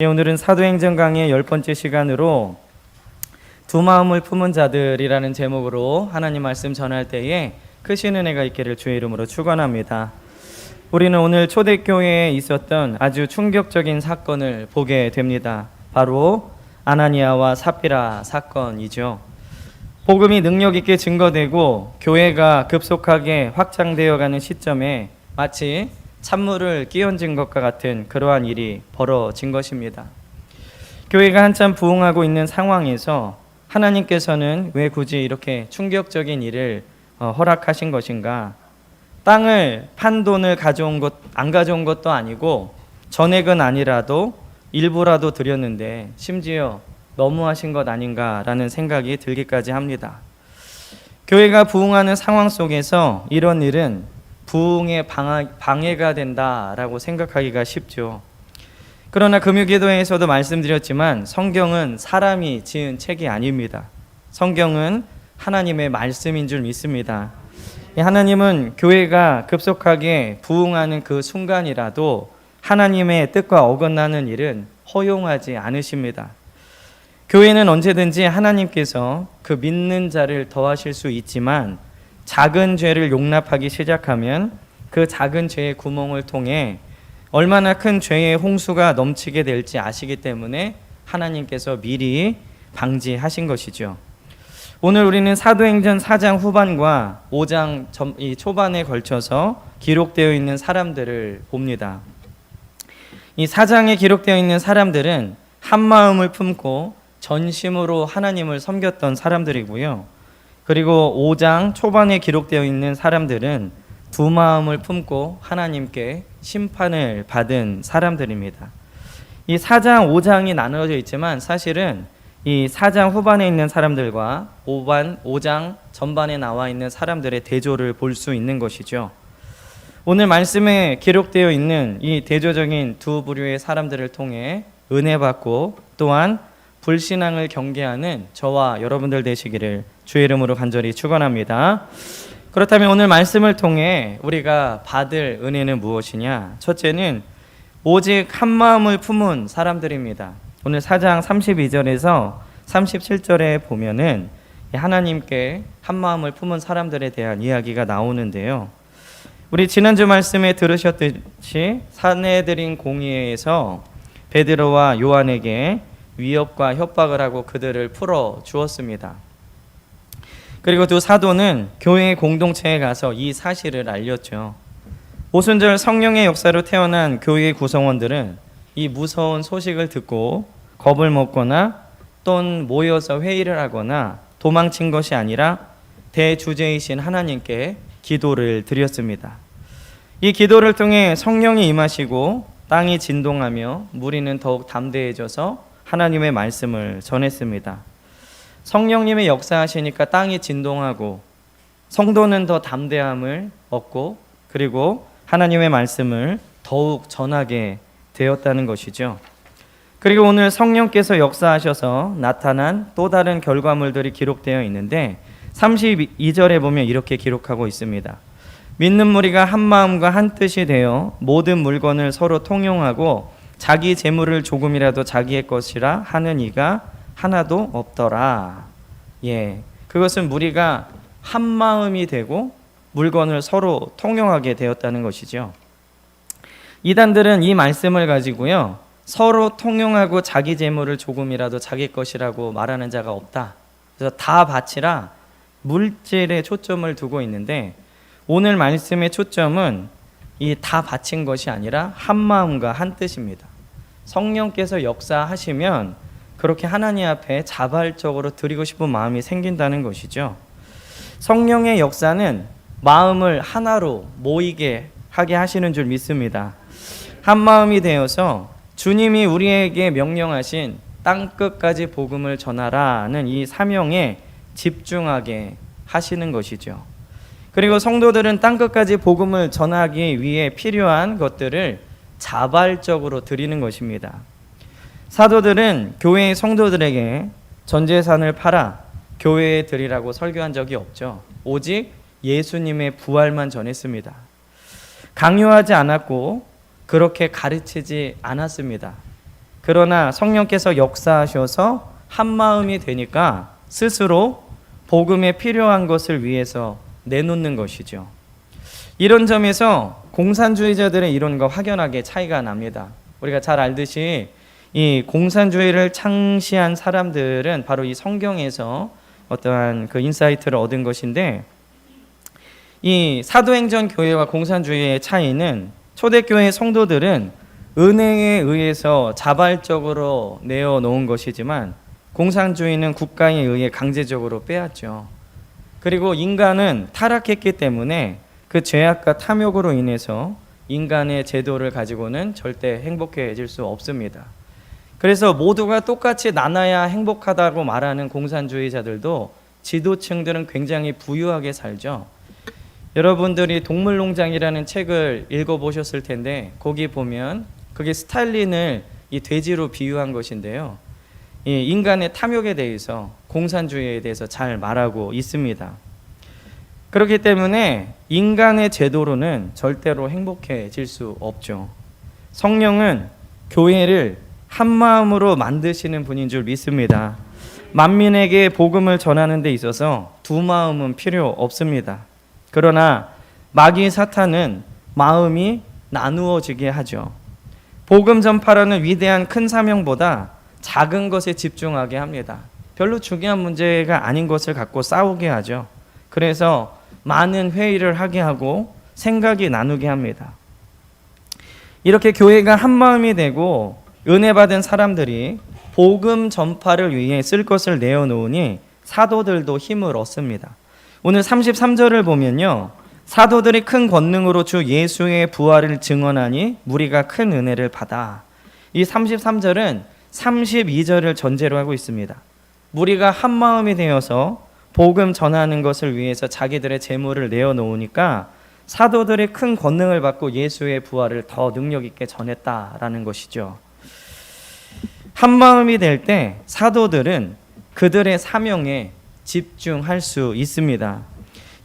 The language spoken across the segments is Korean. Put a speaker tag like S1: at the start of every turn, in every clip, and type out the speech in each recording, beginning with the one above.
S1: 예, 오늘은 사도행전 강의 열 번째 시간으로 두 마음을 품은 자들이라는 제목으로 하나님 말씀 전할 때에 크신 은혜가 있기를 주의 이름으로 축원합니다. 우리는 오늘 초대교회에 있었던 아주 충격적인 사건을 보게 됩니다. 바로 아나니아와 삽비라 사건이죠. 복음이 능력 있게 증거되고 교회가 급속하게 확장되어 가는 시점에 마치 찬물을 끼얹은 것과 같은 그러한 일이 벌어진 것입니다. 교회가 한참 부흥하고 있는 상황에서 하나님께서는 왜 굳이 이렇게 충격적인 일을 어, 허락하신 것인가? 땅을 판 돈을 가져온 것 안 가져온 것도 아니고 전액은 아니라도 일부라도 드렸는데 심지어 너무하신 것 아닌가라는 생각이 들기까지 합니다. 교회가 부흥하는 상황 속에서 이런 일은 부흥에 방하, 방해 가 된다라고 생각하기가 쉽죠. 그러나 금요기도에서도 말씀드렸지만 성경은 사람이 지은 책이 아닙니다. 성경은 하나님의 말씀인 줄 믿습니다. 이 하나님은 교회가 급속하게 부흥하는 그 순간이라도 하나님의 뜻과 어긋나는 일은 허용하지 않으십니다. 교회는 언제든지 하나님께서 그 믿는 자를 더하실 수 있지만 작은 죄를 용납하기 시작하면 그 작은 죄의 구멍을 통해 얼마나 큰 죄의 홍수가 넘치게 될지 아시기 때문에 하나님께서 미리 방지하신 것이죠. 오늘 우리는 사도행전 4장 후반과 5장 전- 이 초반에 걸쳐서 기록되어 있는 사람들을 봅니다. 이 4장에 기록되어 있는 사람들은 한 마음을 품고 전심으로 하나님을 섬겼던 사람들이고요. 그리고 5장 초반에 기록되어 있는 사람들은 두 마음을 품고 하나님께 심판을 받은 사람들입니다. 이 4장, 5장이 나누어져 있지만 사실은 이 4장 후반에 있는 사람들과 5반, 5장 전반에 나와 있는 사람들의 대조를 볼 수 있는 것이죠. 오늘 말씀에 기록되어 있는 이 대조적인 두 부류의 사람들을 통해 은혜 받고 또한 불신앙을 경계하는 저와 여러분들 되시기를 주의 이름으로 간절히 축원합니다. 그렇다면 오늘 말씀을 통해 우리가 받을 은혜는 무엇이냐? 첫째는 오직 한 마음을 품은 사람들입니다. 오늘 4장 32절에서 37절에 보면은 하나님께 한 마음을 품은 사람들에 대한 이야기가 나오는데요. 우리 지난주 말씀에 들으셨듯이 사내들인 공의회에서 베드로와 요한에게 위협과 협박을 하고 그들을 풀어 주었습니다. 그리고 두 사도는 교회 공동체에 가서 이 사실을 알렸죠. 오순절 성령의 역사로 태어난 교회 구성원들은 이 무서운 소식을 듣고 겁을 먹거나 또는 모여서 회의를 하거나 도망친 것이 아니라 대주제이신 하나님께 기도를 드렸습니다. 이 기도를 통해 성령이 임하시고 땅이 진동하며 무리는 더욱 담대해져서 하나님의 말씀을 전했습니다. 성령님의 역사하시니까 땅이 진동하고 성도는 더 담대함을 얻고 그리고 하나님의 말씀을 더욱 전하게 되었다는 것이죠. 그리고 오늘 성령께서 역사하셔서 나타난 또 다른 결과물들이 기록되어 있는데 32절에 보면 이렇게 기록하고 있습니다. 믿는 무리가 한 마음과 한 뜻이 되어 모든 물건을 서로 통용하고 자기 재물을 조금이라도 자기의 것이라 하는 이가 하나도 없더라. 예. 그것은 무리가 한 마음이 되고 물건을 서로 통용하게 되었다는 것이죠. 이단들은 이 말씀을 가지고요. 서로 통용하고 자기 재물을 조금이라도 자기 것이라고 말하는 자가 없다. 그래서 다 바치라 물질에 초점을 두고 있는데 오늘 말씀의 초점은 이 다 바친 것이 아니라 한 마음과 한 뜻입니다. 성령께서 역사하시면 그렇게 하나님 앞에 자발적으로 드리고 싶은 마음이 생긴다는 것이죠. 성령의 역사는 마음을 하나로 모이게 하게 하시는 줄 믿습니다. 한 마음이 되어서 주님이 우리에게 명령하신 땅 끝까지 복음을 전하라는 이 사명에 집중하게 하시는 것이죠. 그리고 성도들은 땅 끝까지 복음을 전하기 위해 필요한 것들을 자발적으로 드리는 것입니다. 사도들은 교회의 성도들에게 전 재산을 팔아 교회에 드리라고 설교한 적이 없죠. 오직 예수님의 부활만 전했습니다. 강요하지 않았고 그렇게 가르치지 않았습니다. 그러나 성령께서 역사하셔서 한 마음이 되니까 스스로 복음에 필요한 것을 위해서 내놓는 것이죠. 이런 점에서 공산주의자들의 이론과 확연하게 차이가 납니다. 우리가 잘 알듯이 이 공산주의를 창시한 사람들은 바로 이 성경에서 어떠한 그 인사이트를 얻은 것인데 이 사도행전 교회와 공산주의의 차이는 초대교회 성도들은 은혜에 의해서 자발적으로 내어놓은 것이지만 공산주의는 국가에 의해 강제적으로 빼앗죠. 그리고 인간은 타락했기 때문에 그 죄악과 탐욕으로 인해서 인간의 제도를 가지고는 절대 행복해질 수 없습니다. 그래서 모두가 똑같이 나눠야 행복하다고 말하는 공산주의자들도 지도층들은 굉장히 부유하게 살죠. 여러분들이 동물농장이라는 책을 읽어보셨을 텐데 거기 보면 그게 스탈린을 이 돼지로 비유한 것인데요. 이 인간의 탐욕에 대해서 공산주의에 대해서 잘 말하고 있습니다. 그렇기 때문에 인간의 제도로는 절대로 행복해질 수 없죠. 성령은 교회를 한 마음으로 만드시는 분인 줄 믿습니다. 만민에게 복음을 전하는 데 있어서 두 마음은 필요 없습니다. 그러나 마귀 사탄은 마음이 나누어지게 하죠. 복음 전파라는 위대한 큰 사명보다 작은 것에 집중하게 합니다. 별로 중요한 문제가 아닌 것을 갖고 싸우게 하죠. 그래서 많은 회의를 하게 하고 생각이 나누게 합니다. 이렇게 교회가 한 마음이 되고 은혜 받은 사람들이 복음 전파를 위해 쓸 것을 내어놓으니 사도들도 힘을 얻습니다. 오늘 33절을 보면요. 사도들이 큰 권능으로 주 예수의 부활을 증언하니 무리가 큰 은혜를 받아. 이 33절은 32절을 전제로 하고 있습니다. 무리가 한 마음이 되어서 복음 전하는 것을 위해서 자기들의 재물을 내어놓으니까 사도들이 큰 권능을 받고 예수의 부활을 더 능력 있게 전했다라는 것이죠. 한 마음이 될 때 사도들은 그들의 사명에 집중할 수 있습니다.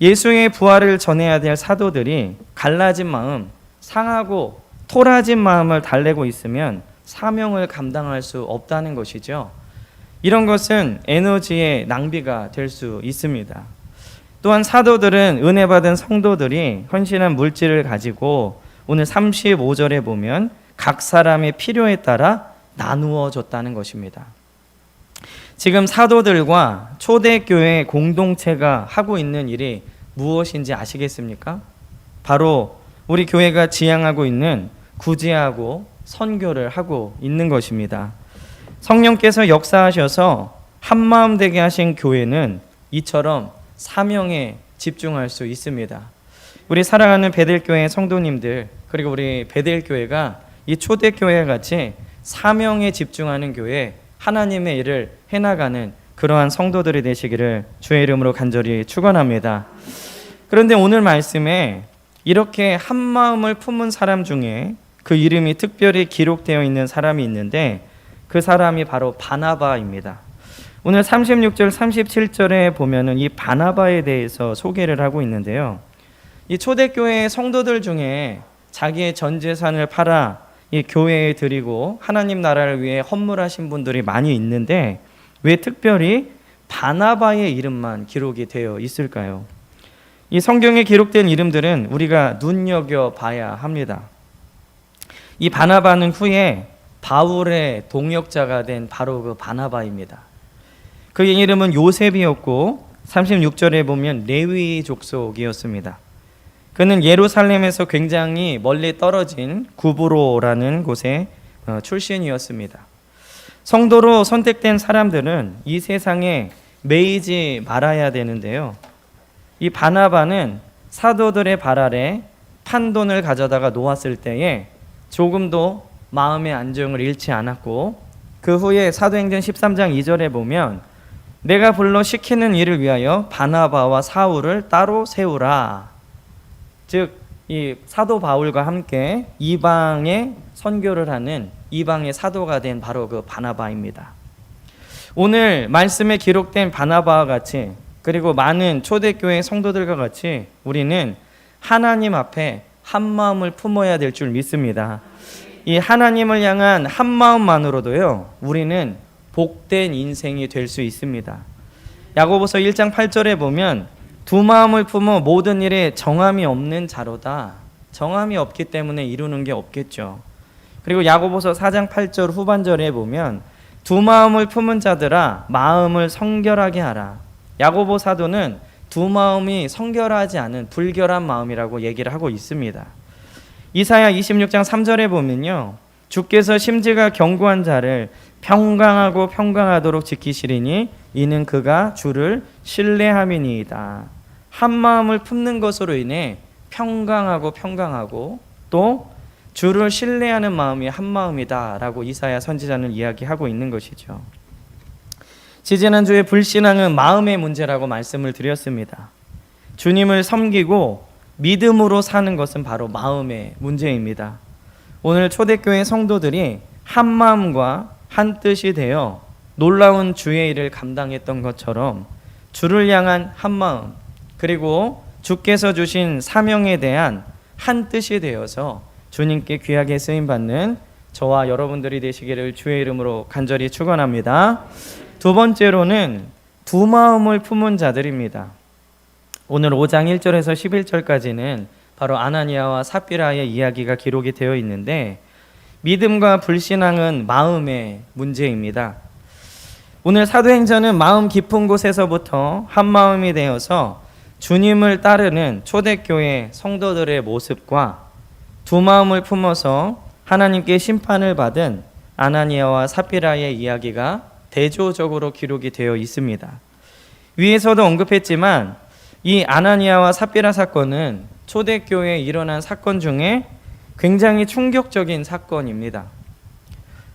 S1: 예수의 부활을 전해야 될 사도들이 갈라진 마음, 상하고 토라진 마음을 달래고 있으면 사명을 감당할 수 없다는 것이죠. 이런 것은 에너지의 낭비가 될 수 있습니다. 또한 사도들은 은혜 받은 성도들이 헌신한 물질을 가지고 오늘 35절에 보면 각 사람의 필요에 따라 나누어 줬다는 것입니다. 지금 사도들과 초대교회 공동체가 하고 있는 일이 무엇인지 아시겠습니까? 바로 우리 교회가 지향하고 있는 구제하고 선교를 하고 있는 것입니다. 성령께서 역사하셔서 한마음 되게 하신 교회는 이처럼 사명에 집중할 수 있습니다. 우리 사랑하는 베델교회 성도님들 그리고 우리 베델교회가 이 초대교회 같이 사명에 집중하는 교회 하나님의 일을 해나가는 그러한 성도들이 되시기를 주의 이름으로 간절히 축원합니다. 그런데 오늘 말씀에 이렇게 한 마음을 품은 사람 중에 그 이름이 특별히 기록되어 있는 사람이 있는데 그 사람이 바로 바나바입니다. 오늘 36절 37절에 보면은 이 바나바에 대해서 소개를 하고 있는데요. 이 초대교회 성도들 중에 자기의 전 재산을 팔아 이 교회에 드리고 하나님 나라를 위해 헌물하신 분들이 많이 있는데 왜 특별히 바나바의 이름만 기록이 되어 있을까요? 이 성경에 기록된 이름들은 우리가 눈여겨 봐야 합니다. 이 바나바는 후에 바울의 동역자가 된 바로 그 바나바입니다. 그의 이름은 요셉이었고 36절에 보면 레위 족속이었습니다. 그는 예루살렘에서 굉장히 멀리 떨어진 구브로라는 곳의 어, 출신이었습니다. 성도로 선택된 사람들은 이 세상에 매이지 말아야 되는데요. 이 바나바는 사도들의 발 아래 판돈을 가져다가 놓았을 때에 조금도 마음의 안정을 잃지 않았고 그 후에 사도행전 13장 2절에 보면 내가 불러 시키는 일을 위하여 바나바와 사울을 따로 세우라. 즉 이 사도 바울과 함께 이방에 선교를 하는 이방의 사도가 된 바로 그 바나바입니다. 오늘 말씀에 기록된 바나바와 같이 그리고 많은 초대교회 성도들과 같이 우리는 하나님 앞에 한 마음을 품어야 될 줄 믿습니다. 이 하나님을 향한 한 마음만으로도요. 우리는 복된 인생이 될 수 있습니다. 야고보서 1장 8절에 보면 두 마음을 품어 모든 일에 정함이 없는 자로다. 정함이 없기 때문에 이루는 게 없겠죠. 그리고 야고보서 4장 8절 후반절에 보면 두 마음을 품은 자들아 마음을 성결하게 하라. 야고보 사도는 두 마음이 성결하지 않은 불결한 마음이라고 얘기를 하고 있습니다. 이사야 26장 3절에 보면요. 주께서 심지가 견고한 자를 평강하고 평강하도록 지키시리니 이는 그가 주를 신뢰함이니이다. 한 마음을 품는 것으로 인해 평강하고 평강하고 또 주를 신뢰하는 마음이 한 마음이다라고 이사야 선지자는 이야기하고 있는 것이죠. 지지난주에 불신앙은 마음의 문제라고 말씀을 드렸습니다. 주님을 섬기고 믿음으로 사는 것은 바로 마음의 문제입니다. 오늘 초대교회 성도들이 한 마음과 한 뜻이 되어 놀라운 주의 일을 감당했던 것처럼 주를 향한 한 마음 그리고 주께서 주신 사명에 대한 한 뜻이 되어서 주님께 귀하게 쓰임 받는 저와 여러분들이 되시기를 주의 이름으로 간절히 축원합니다. 두 번째로는 두 마음을 품은 자들입니다. 오늘 5장 1절에서 11절까지는 바로 아나니아와 삽비라의 이야기가 기록이 되어 있는데 믿음과 불신앙은 마음의 문제입니다. 오늘 사도행전은 마음 깊은 곳에서부터 한 마음이 되어서 주님을 따르는 초대교회 성도들의 모습과 두 마음을 품어서 하나님께 심판을 받은 아나니아와 삽비라의 이야기가 대조적으로 기록이 되어 있습니다. 위에서도 언급했지만 이 아나니아와 삽비라 사건은 초대교회에 일어난 사건 중에 굉장히 충격적인 사건입니다.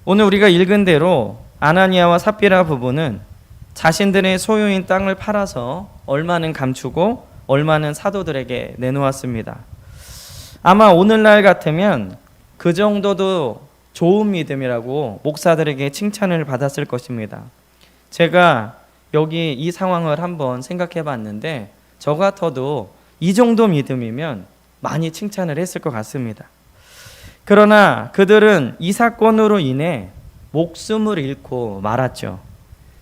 S1: 오늘 우리가 읽은 대로 아나니아와 삽비라 부부는 자신들의 소유인 땅을 팔아서 얼마는 감추고 얼마는 사도들에게 내놓았습니다. 아마 오늘날 같으면 그 정도도 좋은 믿음이라고 목사들에게 칭찬을 받았을 것입니다. 제가 여기 이 상황을 한번 생각해 봤는데 저 같아도 이 정도 믿음이면 많이 칭찬을 했을 것 같습니다. 그러나 그들은 이 사건으로 인해 목숨을 잃고 말았죠.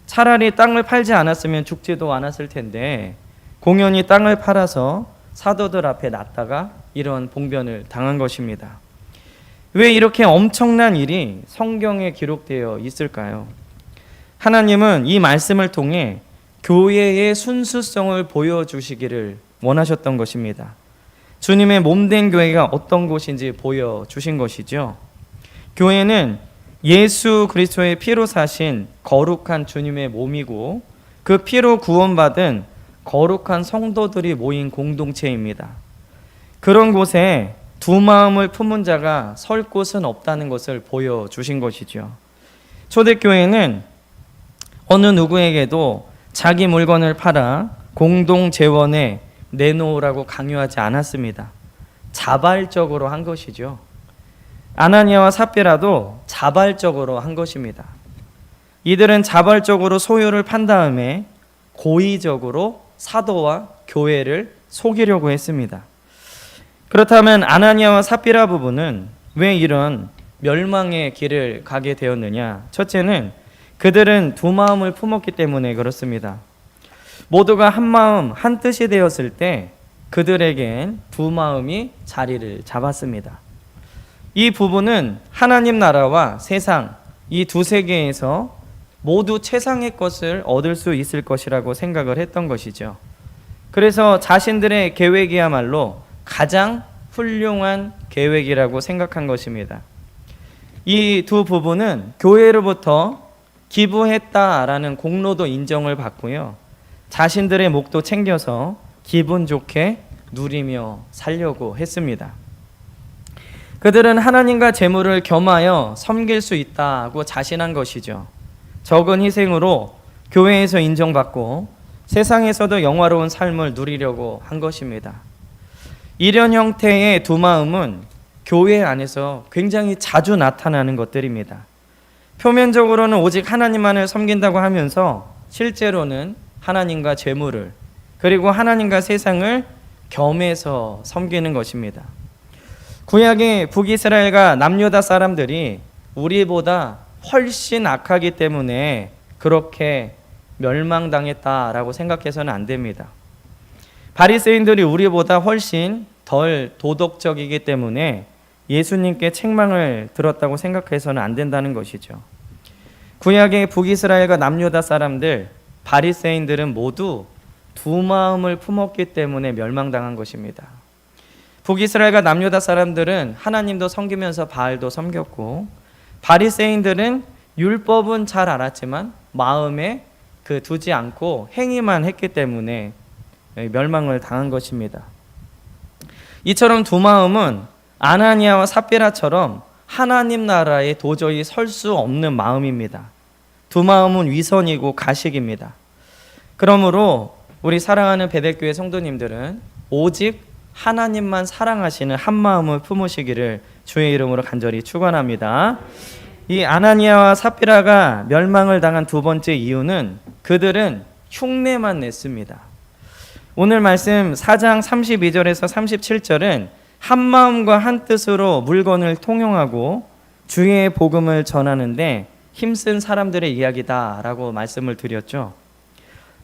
S1: 차라리 땅을 팔지 않았으면 죽지도 않았을 텐데 공연히 땅을 팔아서 사도들 앞에 놨다가 이런 봉변을 당한 것입니다. 왜 이렇게 엄청난 일이 성경에 기록되어 있을까요? 하나님은 이 말씀을 통해 교회의 순수성을 보여주시기를 원하셨던 것입니다. 주님의 몸된 교회가 어떤 곳인지 보여주신 것이죠. 교회는 예수 그리스도의 피로 사신 거룩한 주님의 몸이고 그 피로 구원받은 거룩한 성도들이 모인 공동체입니다. 그런 곳에 두 마음을 품은 자가 설 곳은 없다는 것을 보여주신 것이죠. 초대교회는 어느 누구에게도 자기 물건을 팔아 공동 재원에 내놓으라고 강요하지 않았습니다. 자발적으로 한 것이죠. 아나니아와 삽비라도 자발적으로 한 것입니다. 이들은 자발적으로 소유를 판 다음에 고의적으로 사도와 교회를 속이려고 했습니다. 그렇다면 아나니아와 삽비라 부부는 왜 이런 멸망의 길을 가게 되었느냐? 첫째는 그들은 두 마음을 품었기 때문에 그렇습니다. 모두가 한 마음, 한 뜻이 되었을 때 그들에겐 두 마음이 자리를 잡았습니다. 이 부분은 하나님 나라와 세상 이 두 세계에서 모두 최상의 것을 얻을 수 있을 것이라고 생각을 했던 것이죠. 그래서 자신들의 계획이야말로 가장 훌륭한 계획이라고 생각한 것입니다. 이 두 부부는 교회로부터 기부했다라는 공로도 인정을 받고요. 자신들의 목도 챙겨서 기분 좋게 누리며 살려고 했습니다. 그들은 하나님과 재물을 겸하여 섬길 수 있다고 자신한 것이죠. 적은 희생으로 교회에서 인정받고 세상에서도 영화로운 삶을 누리려고 한 것입니다. 이런 형태의 두 마음은 교회 안에서 굉장히 자주 나타나는 것들입니다. 표면적으로는 오직 하나님만을 섬긴다고 하면서 실제로는 하나님과 재물을 그리고 하나님과 세상을 겸해서 섬기는 것입니다. 구약의 북이스라엘과 남유다 사람들이 우리보다 훨씬 악하기 때문에 그렇게 멸망당했다라고 생각해서는 안 됩니다. 바리새인들이 우리보다 훨씬 덜 도덕적이기 때문에 예수님께 책망을 들었다고 생각해서는 안 된다는 것이죠. 구약의 북이스라엘과 남유다 사람들 바리새인들은 모두 두 마음을 품었기 때문에 멸망당한 것입니다. 북이스라엘과 남유다 사람들은 하나님도 섬기면서 바알도 섬겼고 바리새인들은 율법은 잘 알았지만 마음에 그 두지 않고 행위만 했기 때문에 멸망을 당한 것입니다. 이처럼 두 마음은 아나니아와 삽비라처럼 하나님 나라에 도저히 설 수 없는 마음입니다. 두 마음은 위선이고 가식입니다. 그러므로 우리 사랑하는 베델교회 성도님들은 오직 하나님만 사랑하시는 한 마음을 품으시기를 주의 이름으로 간절히 축원합니다. 이 아나니아와 삽비라가 멸망을 당한 두 번째 이유는 그들은 흉내만 냈습니다. 오늘 말씀 4장 32절에서 37절은 한 마음과 한 뜻으로 물건을 통용하고 주의 복음을 전하는데 힘쓴 사람들의 이야기다라고 말씀을 드렸죠.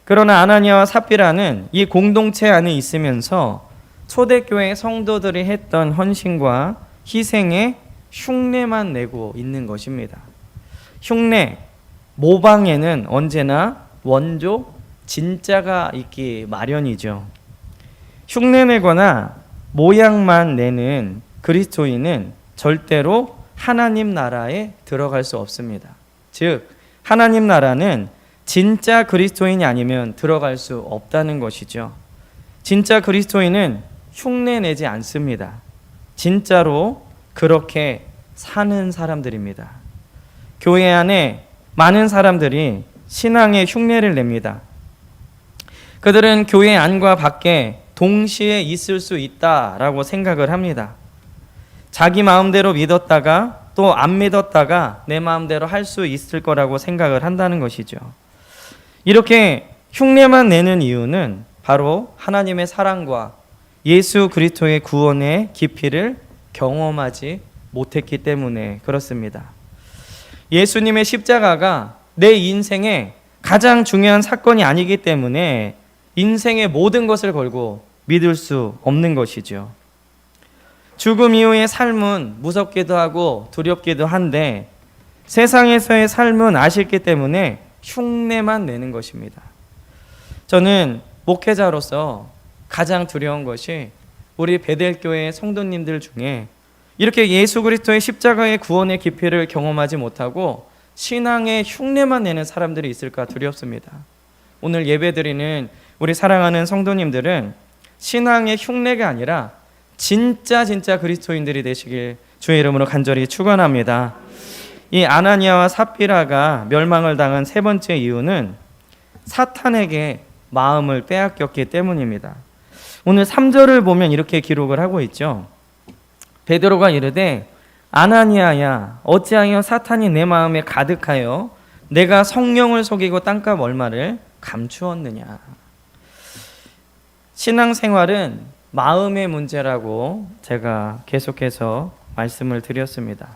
S1: 그러나 아나니아와 삽비라는 이 공동체 안에 있으면서 초대교회 성도들이 했던 헌신과 희생에 흉내만 내고 있는 것입니다. 흉내, 모방에는 언제나 원조, 진짜가 있기 마련이죠. 흉내 내거나 모양만 내는 그리스도인은 절대로 하나님 나라에 들어갈 수 없습니다. 즉, 하나님 나라는 진짜 그리스도인이 아니면 들어갈 수 없다는 것이죠. 진짜 그리스도인은 흉내 내지 않습니다. 진짜로 그렇게 사는 사람들입니다. 교회 안에 많은 사람들이 신앙의 흉내를 냅니다. 그들은 교회 안과 밖에 동시에 있을 수 있다라고 생각을 합니다. 자기 마음대로 믿었다가 또 안 믿었다가 내 마음대로 할 수 있을 거라고 생각을 한다는 것이죠. 이렇게 흉내만 내는 이유는 바로 하나님의 사랑과 예수 그리스도의 구원의 깊이를 경험하지 못했기 때문에 그렇습니다. 예수님의 십자가가 내 인생의 가장 중요한 사건이 아니기 때문에 인생의 모든 것을 걸고 믿을 수 없는 것이죠. 죽음 이후의 삶은 무섭기도 하고 두렵기도 한데 세상에서의 삶은 아쉽기 때문에 흉내만 내는 것입니다. 저는 목회자로서 가장 두려운 것이 우리 베델교회 성도님들 중에 이렇게 예수 그리스도의 십자가의 구원의 깊이를 경험하지 못하고 신앙의 흉내만 내는 사람들이 있을까 두렵습니다. 오늘 예배드리는 우리 사랑하는 성도님들은 신앙의 흉내가 아니라 진짜 진짜 그리스도인들이 되시길 주의 이름으로 간절히 축원합니다. 이 아나니아와 삽비라가 멸망을 당한 세 번째 이유는 사탄에게 마음을 빼앗겼기 때문입니다. 오늘 3절을 보면 이렇게 기록을 하고 있죠. 베드로가 이르되 아나니아야 어찌하여 사탄이 내 마음에 가득하여 내가 성령을 속이고 땅값 얼마를 감추었느냐. 신앙생활은 마음의 문제라고 제가 계속해서 말씀을 드렸습니다.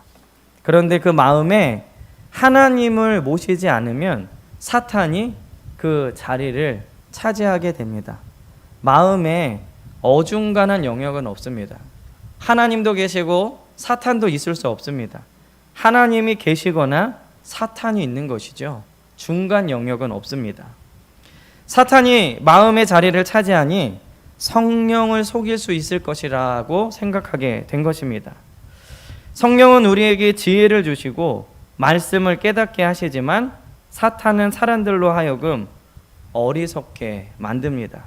S1: 그런데 그 마음에 하나님을 모시지 않으면 사탄이 그 자리를 차지하게 됩니다. 마음에 어중간한 영역은 없습니다. 하나님도 계시고 사탄도 있을 수 없습니다. 하나님이 계시거나 사탄이 있는 것이죠. 중간 영역은 없습니다. 사탄이 마음의 자리를 차지하니 성령을 속일 수 있을 것이라고 생각하게 된 것입니다. 성령은 우리에게 지혜를 주시고 말씀을 깨닫게 하시지만 사탄은 사람들로 하여금 어리석게 만듭니다.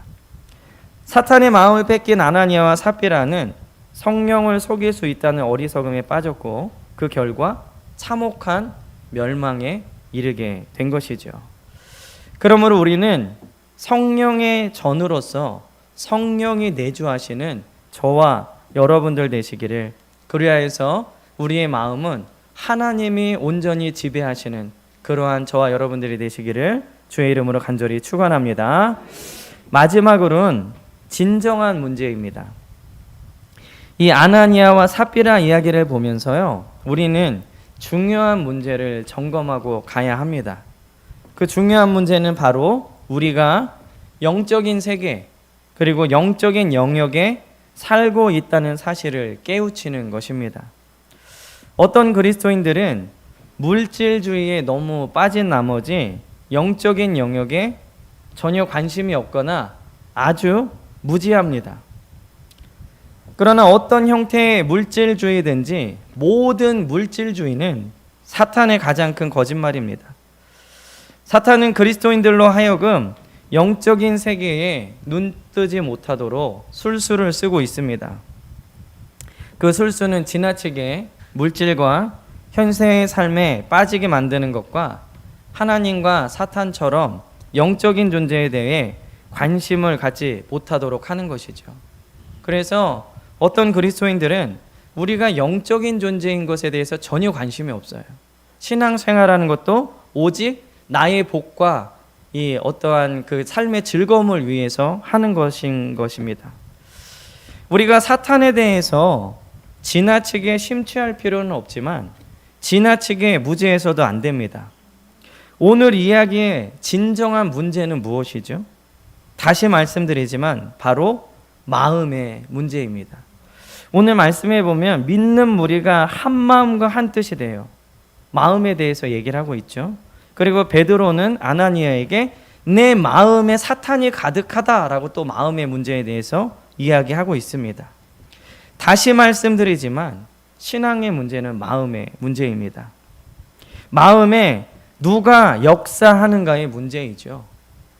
S1: 사탄의 마음을 뺏긴 아나니아와 삽비라는 성령을 속일 수 있다는 어리석음에 빠졌고 그 결과 참혹한 멸망에 이르게 된 것이죠. 그러므로 우리는 성령의 전으로서 성령이 내주하시는 저와 여러분들 되시기를 그리하여서 우리의 마음은 하나님이 온전히 지배하시는 그러한 저와 여러분들이 되시기를 주의 이름으로 간절히 축원합니다. 마지막으로는 진정한 문제입니다. 이 아나니아와 삽비라 이야기를 보면서요. 우리는 중요한 문제를 점검하고 가야 합니다. 그 중요한 문제는 바로 우리가 영적인 세계 그리고 영적인 영역에 살고 있다는 사실을 깨우치는 것입니다. 어떤 그리스도인들은 물질주의에 너무 빠진 나머지 영적인 영역에 전혀 관심이 없거나 아주 무지합니다. 그러나 어떤 형태의 물질주의든지 모든 물질주의는 사탄의 가장 큰 거짓말입니다. 사탄은 그리스도인들로 하여금 영적인 세계에 눈 뜨지 못하도록 술수를 쓰고 있습니다. 그 술수는 지나치게 물질과 현세의 삶에 빠지게 만드는 것과 하나님과 사탄처럼 영적인 존재에 대해 관심을 갖지 못하도록 하는 것이죠. 그래서 어떤 그리스도인들은 우리가 영적인 존재인 것에 대해서 전혀 관심이 없어요. 신앙생활하는 것도 오직 나의 복과 이 어떠한 그 삶의 즐거움을 위해서 하는 것인 것입니다. 우리가 사탄에 대해서 지나치게 심취할 필요는 없지만 지나치게 무지해서도 안 됩니다. 오늘 이야기의 진정한 문제는 무엇이죠? 다시 말씀드리지만 바로 마음의 문제입니다. 오늘 말씀해 보면 믿는 무리가 한 마음과 한 뜻이 돼요. 마음에 대해서 얘기를 하고 있죠. 그리고 베드로는 아나니아에게 내 마음에 사탄이 가득하다라고 또 마음의 문제에 대해서 이야기하고 있습니다. 다시 말씀드리지만 신앙의 문제는 마음의 문제입니다. 마음에 누가 역사하는가의 문제이죠.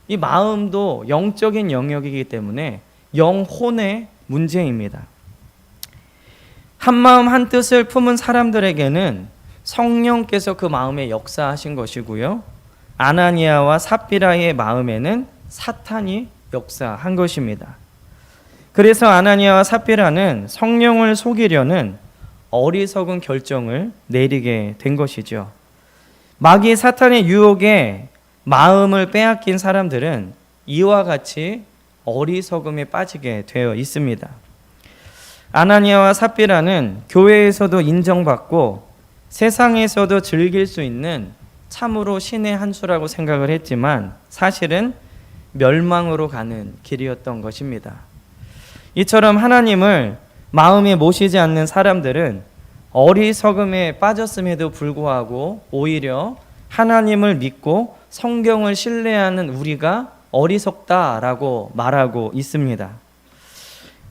S1: 이 마음도 영적인 영역이기 때문에 영혼의 문제입니다. 한 마음 한 뜻을 품은 사람들에게는 성령께서 그 마음에 역사하신 것이고요. 아나니아와 삽비라의 마음에는 사탄이 역사한 것입니다. 그래서 아나니아와 삽비라는 성령을 속이려는 어리석은 결정을 내리게 된 것이죠. 마귀 사탄의 유혹에 마음을 빼앗긴 사람들은 이와 같이 어리석음에 빠지게 되어 있습니다. 아나니아와 삽비라는 교회에서도 인정받고 세상에서도 즐길 수 있는 참으로 신의 한 수라고 생각을 했지만 사실은 멸망으로 가는 길이었던 것입니다. 이처럼 하나님을 마음에 모시지 않는 사람들은 어리석음에 빠졌음에도 불구하고 오히려 하나님을 믿고 성경을 신뢰하는 우리가 어리석다라고 말하고 있습니다.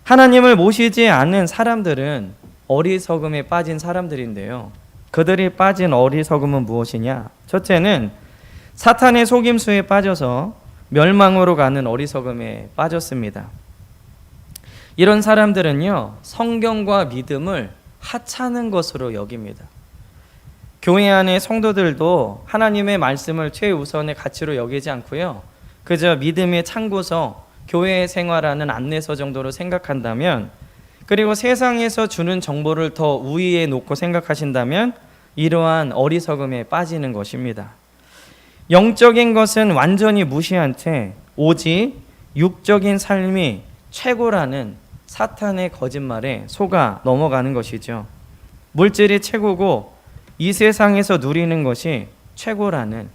S1: 하나님을 모시지 않는 사람들은 어리석음에 빠진 사람들인데요. 그들이 빠진 어리석음은 무엇이냐? 첫째는 사탄의 속임수에 빠져서 멸망으로 가는 어리석음에 빠졌습니다. 이런 사람들은요, 성경과 믿음을 하찮은 것으로 여깁니다. 교회 안의 성도들도 하나님의 말씀을 최우선의 가치로 여기지 않고요. 그저 믿음의 참고서, 교회 생활하는 안내서 정도로 생각한다면 그리고 세상에서 주는 정보를 더 우위에 놓고 생각하신다면 이러한 어리석음에 빠지는 것입니다. 영적인 것은 완전히 무시한 채 오직 육적인 삶이 최고라는 사탄의 거짓말에 속아 넘어가는 것이죠. 물질이 최고고 이 세상에서 누리는 것이 최고라는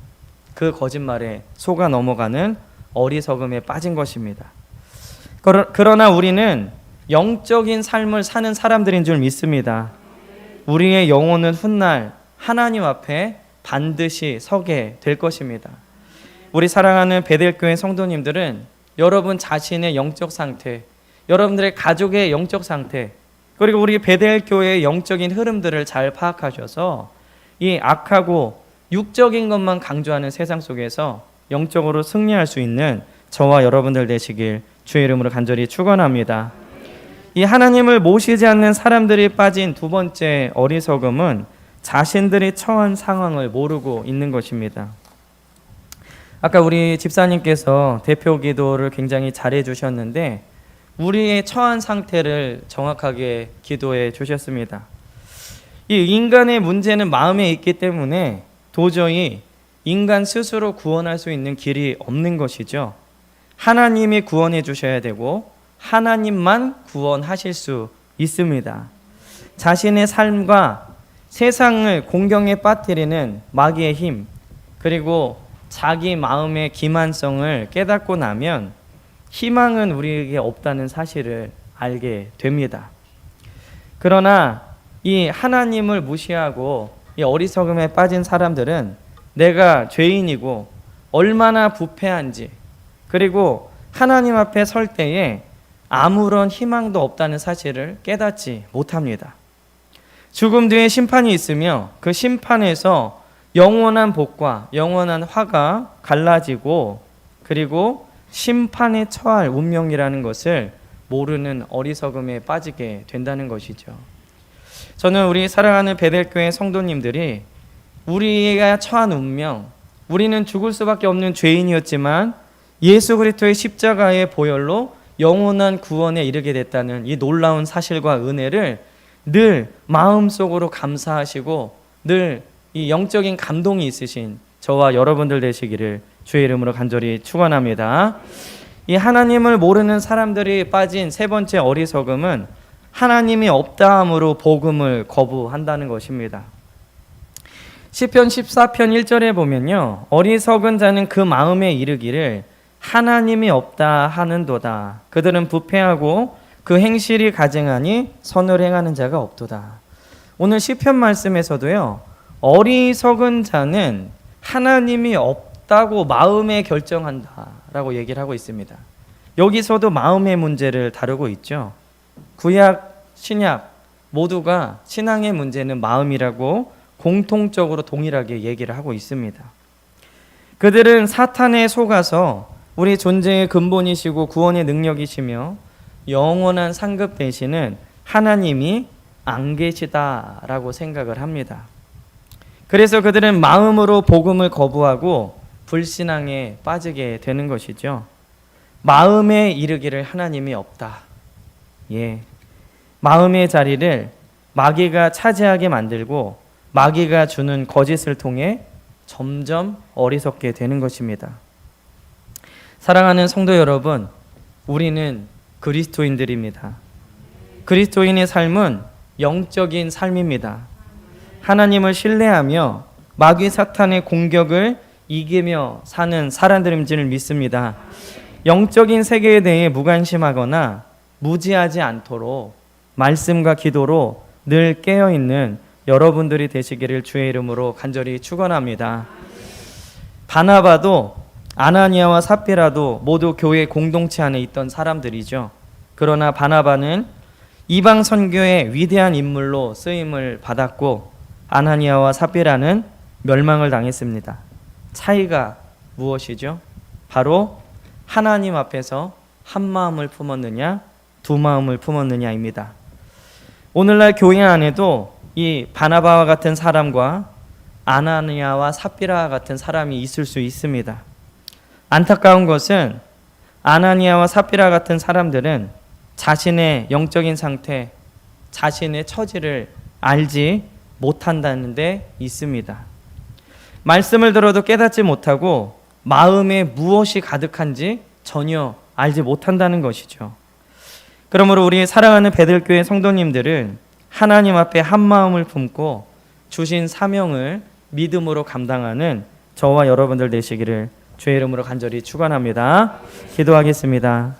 S1: 그 거짓말에 속아 넘어가는 어리석음에 빠진 것입니다. 그러나 우리는 영적인 삶을 사는 사람들인 줄 믿습니다. 우리의 영혼은 훗날 하나님 앞에 반드시 서게 될 것입니다. 우리 사랑하는 베델교회 성도님들은 여러분 자신의 영적 상태, 여러분들의 가족의 영적 상태, 그리고 우리 베델교회의 영적인 흐름들을 잘 파악하셔서 이 악하고 육적인 것만 강조하는 세상 속에서 영적으로 승리할 수 있는 저와 여러분들 되시길 주의 이름으로 간절히 축원합니다. 이 하나님을 모시지 않는 사람들이 빠진 두 번째 어리석음은 자신들이 처한 상황을 모르고 있는 것입니다. 아까 우리 집사님께서 대표 기도를 굉장히 잘해 주셨는데 우리의 처한 상태를 정확하게 기도해 주셨습니다. 이 인간의 문제는 마음에 있기 때문에 도저히 인간 스스로 구원할 수 있는 길이 없는 것이죠. 하나님이 구원해 주셔야 되고 하나님만 구원하실 수 있습니다. 자신의 삶과 세상을 공경에 빠뜨리는 마귀의 힘, 그리고 자기 마음의 기만성을 깨닫고 나면 희망은 우리에게 없다는 사실을 알게 됩니다. 그러나 이 하나님을 무시하고 이 어리석음에 빠진 사람들은 내가 죄인이고 얼마나 부패한지 그리고 하나님 앞에 설 때에 아무런 희망도 없다는 사실을 깨닫지 못합니다. 죽음 뒤에 심판이 있으며 그 심판에서 영원한 복과 영원한 화가 갈라지고 그리고 심판에 처할 운명이라는 것을 모르는 어리석음에 빠지게 된다는 것이죠. 저는 우리 사랑하는 베델교회 성도님들이 우리가 처한 운명, 우리는 죽을 수밖에 없는 죄인이었지만 예수 그리스도의 십자가의 보혈로 영원한 구원에 이르게 됐다는 이 놀라운 사실과 은혜를 늘 마음속으로 감사하시고 늘 이 영적인 감동이 있으신 저와 여러분들 되시기를 주의 이름으로 간절히 축원합니다. 이 하나님을 모르는 사람들이 빠진 세 번째 어리석음은 하나님이 없다함으로 복음을 거부한다는 것입니다. 시편 14편 1절에 보면요. 어리석은 자는 그 마음에 이르기를 하나님이 없다 하는도다. 그들은 부패하고 그 행실이 가증하니 선을 행하는 자가 없도다. 오늘 시편 말씀에서도요. 어리석은 자는 하나님이 없다고 마음에 결정한다라고 얘기를 하고 있습니다. 여기서도 마음의 문제를 다루고 있죠. 구약, 신약 모두가 신앙의 문제는 마음이라고 공통적으로 동일하게 얘기를 하고 있습니다. 그들은 사탄에 속아서 우리 존재의 근본이시고 구원의 능력이시며 영원한 상급 되시는 하나님이 안 계시다라고 생각을 합니다. 그래서 그들은 마음으로 복음을 거부하고 불신앙에 빠지게 되는 것이죠. 마음에 이르기를 하나님이 없다. 예. 마음의 자리를 마귀가 차지하게 만들고 마귀가 주는 거짓을 통해 점점 어리석게 되는 것입니다. 사랑하는 성도 여러분, 우리는 그리스도인들입니다. 그리스도인의 삶은 영적인 삶입니다. 하나님을 신뢰하며 마귀 사탄의 공격을 이기며 사는 사람들임지를 믿습니다. 영적인 세계에 대해 무관심하거나 무지하지 않도록 말씀과 기도로 늘 깨어 있는 여러분들이 되시기를 주의 이름으로 간절히 축원합니다. 바나바도 아나니아와 삽비라도 모두 교회 공동체 안에 있던 사람들이죠. 그러나 바나바는 이방 선교의 위대한 인물로 쓰임을 받았고 아나니아와 삽비라는 멸망을 당했습니다. 차이가 무엇이죠? 바로 하나님 앞에서 한 마음을 품었느냐, 두 마음을 품었느냐입니다. 오늘날 교회 안에도 이 바나바와 같은 사람과 아나니아와 삽비라 같은 사람이 있을 수 있습니다. 안타까운 것은 아나니아와 삽비라 같은 사람들은 자신의 영적인 상태, 자신의 처지를 알지 못한다는 데 있습니다. 말씀을 들어도 깨닫지 못하고 마음에 무엇이 가득한지 전혀 알지 못한다는 것이죠. 그러므로 우리 사랑하는 베들교회 성도님들은 하나님 앞에 한 마음을 품고 주신 사명을 믿음으로 감당하는 저와 여러분들 되시기를 주의 이름으로 간절히 축원합니다. 기도하겠습니다.